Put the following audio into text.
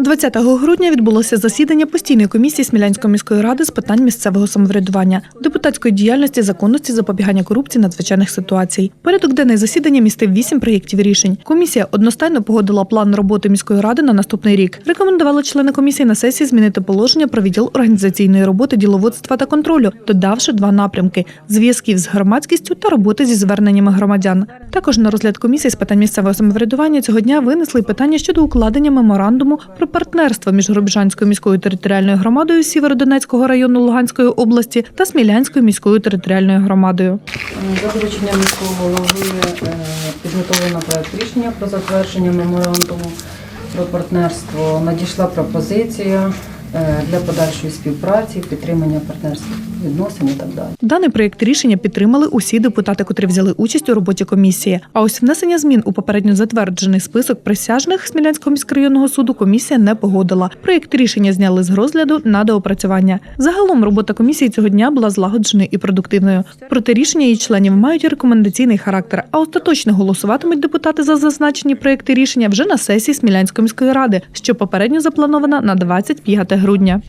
20 грудня відбулося засідання постійної комісії Смілянської міської ради з питань місцевого самоврядування, депутатської діяльності, законності, запобігання корупції, надзвичайних ситуацій. Порядок денний засідання містив вісім проєктів рішень. Комісія одностайно погодила план роботи міської ради на наступний рік. Рекомендували члени комісії на сесії змінити положення про відділ організаційної роботи, діловодства та контролю, додавши два напрямки: зв'язків з громадськістю та роботи зі зверненнями громадян. Також на розгляд комісії з питань місцевого самоврядування цього дня винесли питання щодо укладення меморандуму про партнерство між Горобіжанською міською територіальною громадою Сєвєродонецького району Луганської області та Смілянською міською територіальною громадою. За дорученням міського голови е, підготовлено проект рішення про затвердження меморандуму про партнерство. Надійшла пропозиція е, для подальшої співпраці, підтримання партнерських відносин і так далі. Даний проєкт рішення підтримали усі депутати, котрі взяли участь у роботі комісії. А ось внесення змін у попередньо затверджений список присяжних Смілянського міськрайонного суду комісія не погодила. Проєкт рішення зняли з розгляду на доопрацювання. Загалом робота комісії цього дня була злагодженою і продуктивною. Проте рішення її членів мають рекомендаційний характер, а остаточно голосуватимуть депутати за зазначені проєкти рішення вже на сесії Смілянської міської ради, що попередньо запланована на 25 грудня.